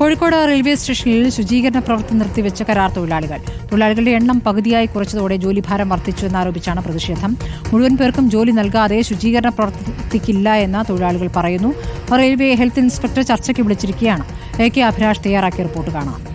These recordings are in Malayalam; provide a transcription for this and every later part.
കോഴിക്കോട് റെയിൽവേ സ്റ്റേഷനിൽ ശുചീകരണ പ്രവൃത്തി നിർത്തിവെച്ച കരാർ തൊഴിലാളികൾ. തൊഴിലാളികളുടെ എണ്ണം പകുതിയായി കുറച്ചതോടെ ജോലിഭാരം വർദ്ധിച്ചു എന്നാരോപിച്ചാണ് പ്രതിഷേധം. മുഴുവൻ പേർക്കും ജോലി നൽകാതെ ശുചീകരണ പ്രവർത്തിക്കില്ല എന്ന് തൊഴിലാളികൾ പറയുന്നു. റെയിൽവേ ഹെൽത്ത് ഇൻസ്പെക്ടർ ചർച്ചയ്ക്ക് വിളിച്ചിരിക്കുകയാണ്. എ കെ അഭിലാഷ് തയ്യാറാക്കിയ റിപ്പോർട്ട് കാണാം.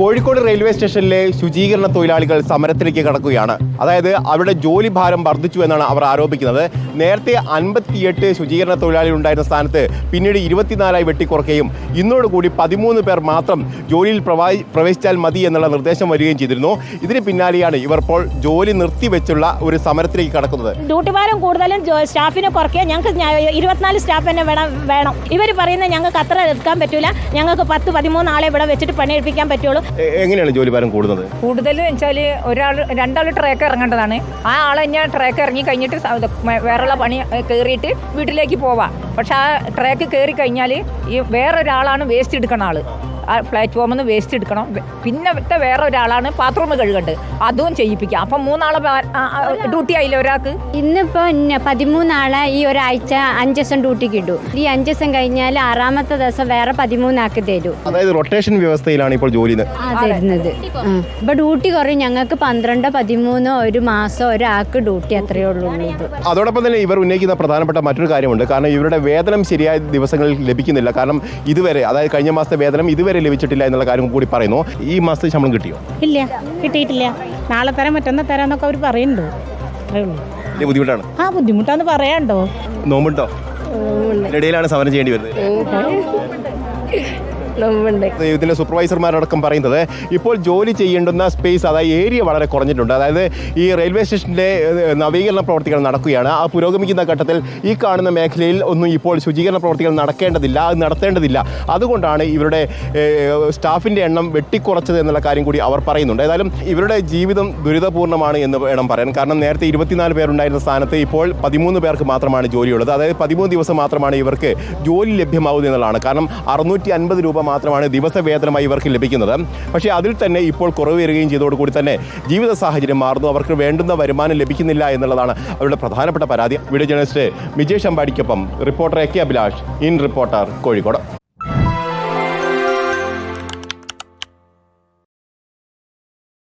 കോഴിക്കോട് റെയിൽവേ സ്റ്റേഷനിലെ ശുചീകരണ തൊഴിലാളികൾ സമരത്തിലേക്ക് കടക്കുകയാണ്. അതായത് അവരുടെ ജോലി ഭാരം വർദ്ധിച്ചു എന്നാണ് അവർ ആരോപിക്കുന്നത്. നേരത്തെ അൻപത്തിയെട്ട് ശുചീകരണ തൊഴിലാളികൾ ഉണ്ടായിരുന്ന സ്ഥാനത്ത് പിന്നീട് ഇരുപത്തിനാലായി വെട്ടിക്കുറയ്ക്കുകയും ഇന്നോടുകൂടി പതിമൂന്ന് പേർ മാത്രം ജോലിയിൽ പ്രവാ- പ്രവേശിച്ചാൽ മതി എന്നുള്ള നിർദ്ദേശം വരികയും ചെയ്തിരുന്നു. ഇതിന് പിന്നാലെയാണ് ഇവർ ഇപ്പോൾ ജോലി നിർത്തിവെച്ചുള്ള ഒരു സമരത്തിലേക്ക് കടക്കുന്നത്. ഡ്യൂട്ടി ഭാരം കൂടുതലും സ്റ്റാഫിനെ കുറയ്ക്കുക. ഞങ്ങൾക്ക് ഇരുപത്തിനാല് സ്റ്റാഫ് തന്നെ വേണം വേണം. ഇവർ പറയുന്നത് ഞങ്ങൾക്ക് അത്ര എടുക്കാൻ പറ്റില്ല ഞങ്ങൾക്ക് പത്ത് പതിമൂന്ന് ആളെ ഇവിടെ വെച്ചിട്ട് പണിയെടുപ്പിക്കാൻ പറ്റുള്ളൂ. എങ്ങനെയാണ് ജോലി ഭാരം കൂടുന്നത്? കൂടുതലും വെച്ചാൽ ഒരാൾ രണ്ടാൾ ട്രാക്ക് ഇറങ്ങേണ്ടതാണ്. ആ ആൾ തന്നെ ട്രാക്ക് ഇറങ്ങി കഴിഞ്ഞിട്ട് വേറെയുള്ള പണി കയറിയിട്ട് വീട്ടിലേക്ക് പോവാം. പക്ഷെ ആ ട്രാക്ക് കയറി കഴിഞ്ഞാൽ ഈ വേറൊരാളാണ് വേസ്റ്റ് എടുക്കണ ആൾ. ആ പ്ലാറ്റ്ഫോമിൽ നിന്ന് വേസ്റ്റ് എടുക്കണം. പിന്നത്തെ വേറെ ഒരാളാണ് ബാത്റൂം കഴുകേണ്ടത്. അതും ചെയ്യിപ്പിക്കുക അപ്പം മൂന്നാളെ ഡ്യൂട്ടി ആയില്ല ഒരാൾക്ക്? ഇന്നിപ്പോ ഇന്ന പതിമൂന്നാളെ ഈ ഒരാഴ്ച അഞ്ച് ദിവസം ഡ്യൂട്ടിക്ക് ഇടൂ ഈ അഞ്ച് ദിവസം കഴിഞ്ഞാൽ ആറാമത്തെ ദിവസം വേറെ പതിമൂന്നാക്കി തരും. അതായത് റൊട്ടേഷൻ വ്യവസ്ഥയിലാണ് ഇപ്പോൾ ജോലി തരുന്നത്. ഇപ്പൊ ഡ്യൂട്ടി കുറയും. ഞങ്ങൾക്ക് പന്ത്രണ്ട് പതിമൂന്നോ ഒരു മാസം ഒരാൾക്ക് ഡ്യൂട്ടി അത്രയേ ഉള്ളൂ. അതോടൊപ്പം തന്നെ ഇവർ ഉന്നയിക്കുന്ന പ്രധാനപ്പെട്ട മറ്റൊരു കാര്യമുണ്ട്. കാരണം ഇവരുടെ വേതനം ശരിയായ ദിവസങ്ങളിൽ ലഭിക്കുന്നില്ല. കാരണം ഇതുവരെ അതായത് കഴിഞ്ഞ മാസത്തെ വേതനം ഇതുവരെ ലഭിച്ചിട്ടില്ല എന്നുള്ള കാര്യം കൂടി പറയുന്നു. ഈ മാസത്തെ ശമ്പളം കിട്ടിയോ? ഇല്ല കിട്ടിയിട്ടില്ല. നാളെ തരാം മറ്റന്നാ തരാന്നൊക്കെ അവർ പറയുന്നുണ്ട്. അത്രേ ഉള്ളൂ. വലിയ ബുദ്ധിമുട്ടാണ്. ആ ബുദ്ധിമുട്ടാന്ന് പറയാണ്ടോ നോമ്പുണ്ടോ? ഇടയിലാണ് സമരം ചെയ്യേണ്ടി വരുന്നത്. ഇതിന്റെ സൂപ്പർവൈസർമാരടക്കം പറയുന്നത് ഇപ്പോൾ ജോലി ചെയ്യേണ്ടുന്ന സ്പേസ് അതായത് ഏരിയ വളരെ കുറഞ്ഞിട്ടുണ്ട്. അതായത് ഈ റെയിൽവേ സ്റ്റേഷന്റെ നവീകരണ പ്രവർത്തികൾ നടക്കുകയാണ്. ആ പുരോഗമിക്കുന്ന ഘട്ടത്തിൽ ഈ കാണുന്ന മേഖലയിൽ ഒന്നും ഇപ്പോൾ ശുചീകരണ പ്രവർത്തികൾ നടക്കേണ്ടതില്ല അത് നടത്തേണ്ടതില്ല. അതുകൊണ്ടാണ് ഇവരുടെ സ്റ്റാഫിന്റെ എണ്ണം വെട്ടിക്കുറച്ചത് എന്നുള്ള കാര്യം കൂടി അവർ പറയുന്നുണ്ട്. ഏതായാലും ഇവരുടെ ജീവിതം ദുരിതപൂർണമാണ് എന്ന് വേണം പറയാൻ. കാരണം നേരത്തെ ഇരുപത്തിനാല് പേരുണ്ടായിരുന്ന സ്ഥാനത്ത് ഇപ്പോൾ പതിമൂന്ന് പേർക്ക് മാത്രമാണ് ജോലിയുള്ളത്. അതായത് പതിമൂന്ന് ദിവസം മാത്രമാണ് ഇവർക്ക് ജോലി ലഭ്യമാവുന്നത് എന്നുള്ളതാണ്. കാരണം അറുന്നൂറ്റി അൻപത് രൂപ മാത്രമാണ് ദിവസവേതനമായി ഇവർക്ക് ലഭിക്കുന്നത്. പക്ഷേ അതിൽ തന്നെ ഇപ്പോൾ കുറവ് വരികയും ചെയ്തതോടുകൂടി തന്നെ ജീവിത സാഹചര്യം മാറുന്നു. അവർക്ക് വേണ്ടുന്ന വരുമാനം ലഭിക്കുന്നില്ല എന്നുള്ളതാണ് അവരുടെ പ്രധാനപ്പെട്ട പരാതി. Video journalist Vijay അമ്പാടിക്കൊപ്പം reporter A K Abhilash in reporter Kozhikode.